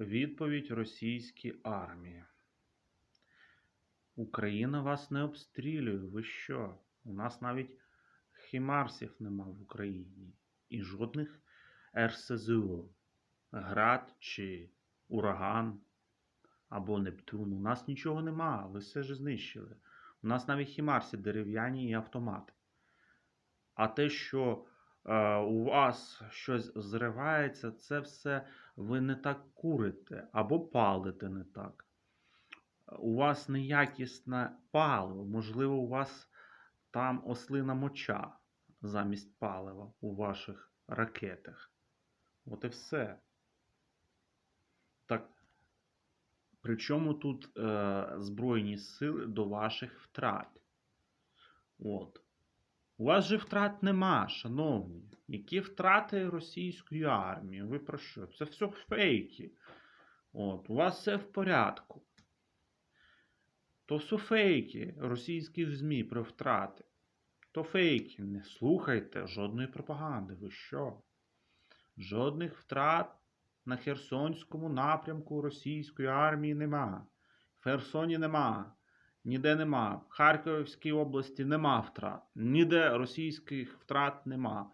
Відповідь російській армії. Україна вас не обстрілює. Ви що? У нас навіть хімарсів нема в Україні. І жодних РСЗО. Град чи ураган або Нептун. У нас нічого нема. Ви все ж знищили. У нас навіть хімарсі дерев'яні і автомати. А те, що у вас щось зривається, це все ви не так курите або палите не так. У вас неякісне паливо, можливо, у вас там ослина моча замість палива у ваших ракетах. От і все. Так. Причому тут е, Збройні сили до ваших втрат. От. У вас же втрат нема, шановні. Які втрати російської армії? Ви про що? Це все фейки. От, у вас все в порядку. То все фейки російських ЗМІ про втрати. То фейки. Не слухайте жодної пропаганди. Ви що? Жодних втрат на Херсонському напрямку російської армії нема. В Херсоні нема. Ніде нема. В Харківській області нема втрат. Ніде російських втрат нема.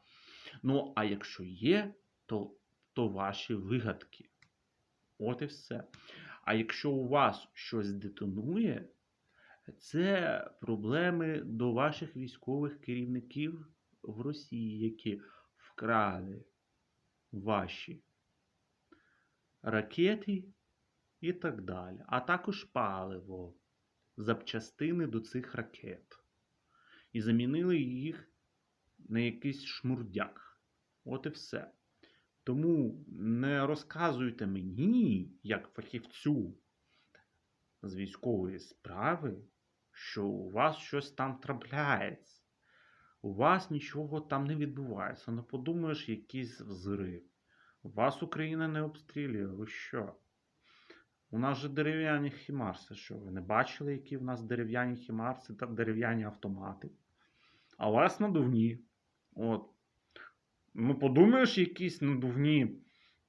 Ну, а якщо є, то, то ваші вигадки. От і все. А якщо у вас щось детонує, це проблеми до ваших військових керівників в Росії, які вкрали ваші ракети і так далі, а також паливо, запчастини до цих ракет. І замінили їх на якийсь шмурдяк. От і все. Тому не розказуйте мені, як фахівцю з військової справи, що у вас щось там трапляється. У вас нічого там не відбувається. Не подумаєш, якийсь взрив. Вас Україна не обстрілює. Ви що? У нас же дерев'яні хімарси. Що ви не бачили, які в нас дерев'яні хімарси та дерев'яні автомати? А у вас надувні. От. Ну, подумаєш, якісь надувні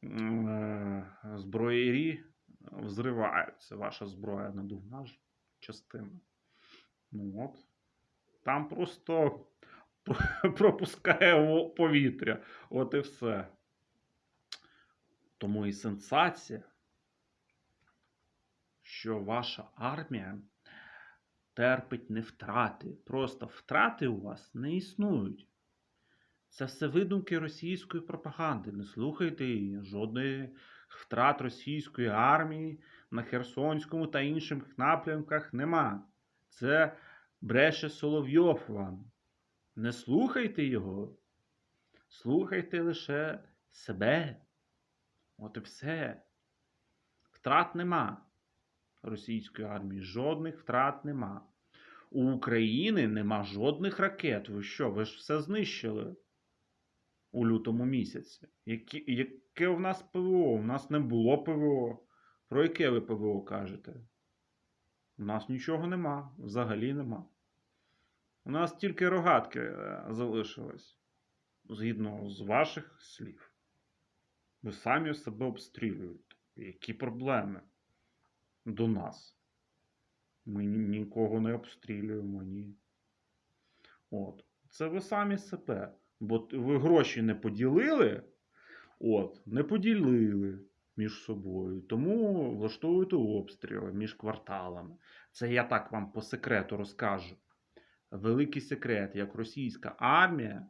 е, зброєрі взриваються. Ваша зброя надувна ж частина. Ну от. Там просто пропускає повітря. От і все. Тому і сенсація, що ваша армія терпить не втрати. Просто втрати у вас не існують. Це все видумки російської пропаганди. Не слухайте її. Жодної втрат російської армії на Херсонському та інших напрямках нема. Це бреше Соловйов вам. Не слухайте його. Слухайте лише себе. От і все. Втрат нема російської армії. Жодних втрат нема. У України нема жодних ракет. Ви що? Ви ж все знищили у лютому місяці. Які, яке в нас ПВО? У нас не було ПВО. Про яке ви ПВО кажете? У нас нічого нема. Взагалі нема. У нас тільки рогатки е, залишились. Згідно з ваших слів. Ви самі себе обстрілюєте. Які проблеми до нас? Ми нікого не обстрілюємо, ні. От. Це ви самі себе. Бо ви гроші не поділили, от, не поділили між собою. Тому влаштовуєте обстріли між кварталами. Це я так вам по секрету розкажу. Великий секрет, як російська армія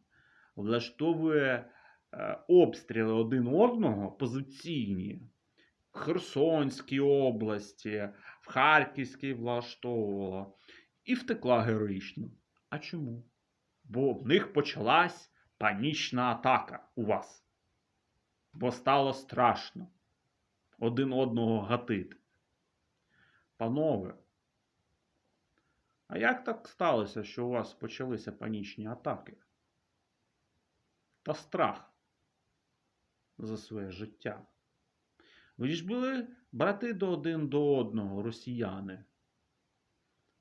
влаштовує е, обстріли один одного позиційні. Херсонській області, в Харківській влаштовувала і втекла героїчно. А чому? Бо в них почалась панічна атака у вас. Бо стало страшно один одного гатити. Панове, а як так сталося, що у вас почалися панічні атаки? Та страх за своє життя. Ви ж були брати до один до одного росіяни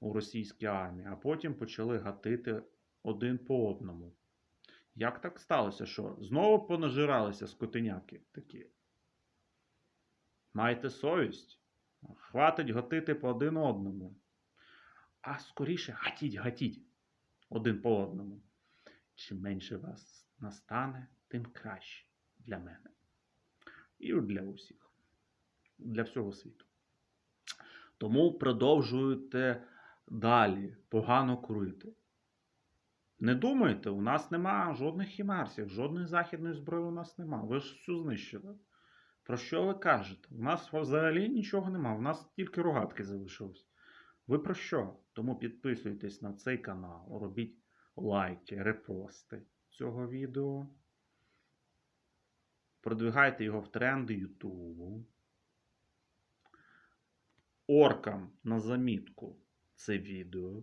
у російській армії, а потім почали гатити один по одному. Як так сталося, що знову понажиралися скотиняки такі? Майте совість. Хватить гатити по один одному. А скоріше гатіть, гатіть один по одному. Чим менше вас настане, тим краще для мене. І для усіх. Для всього світу. Тому продовжуйте далі погано курити. Не думайте, у нас нема жодних хімарсів, жодної західної зброї у нас нема. Ви ж всю знищили. Про що ви кажете? У нас взагалі нічого нема, у нас тільки рогатки залишились. Ви про що? Тому підписуйтесь на цей канал, робіть лайки, репости цього відео. Продвигайте його в тренди Ютубу. Оркам на замітку це відео.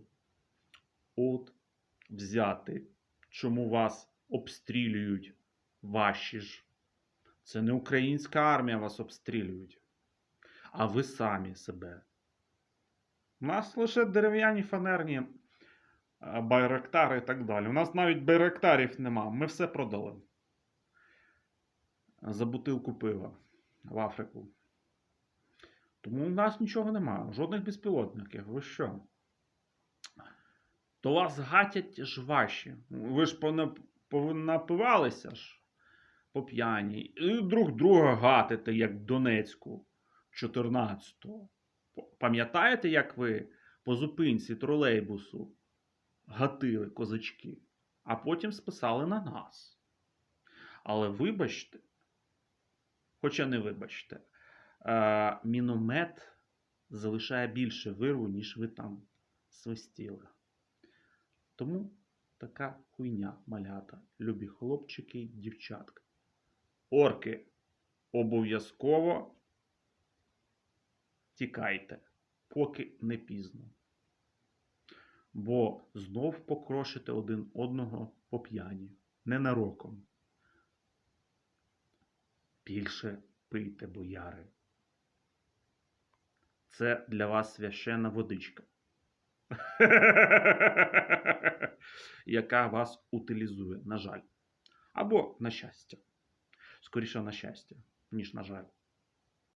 От взяти, чому вас обстрілюють ваші ж. Це не українська армія вас обстрілюють, а ви самі себе. У нас лише дерев'яні фанерні е, байрактари і так далі. У нас навіть байрактарів нема. Ми все продали. За бутилку пива в Африку. Тому у нас нічого нема. Жодних безпілотників. Ви що? То вас гатять ж ваші. Ви ж понапивалися ж по п'яні. І друг друга гатите, як в Донецьку 14-го. Пам'ятаєте, як ви по зупинці тролейбусу гатили козачки, а потім списали на нас? Але вибачте, хоча не вибачте, міномет залишає більше вирву, ніж ви там свистіли. Тому така хуйня малята, любі хлопчики й дівчатка. Орки обов'язково тікайте, поки не пізно. Бо знов покрошите один одного по п'яні, ненароком. Більше пийте, бояри. Це для вас священна водичка. яка вас утилізує, на жаль. Або на щастя. Скоріше на щастя, ніж на жаль.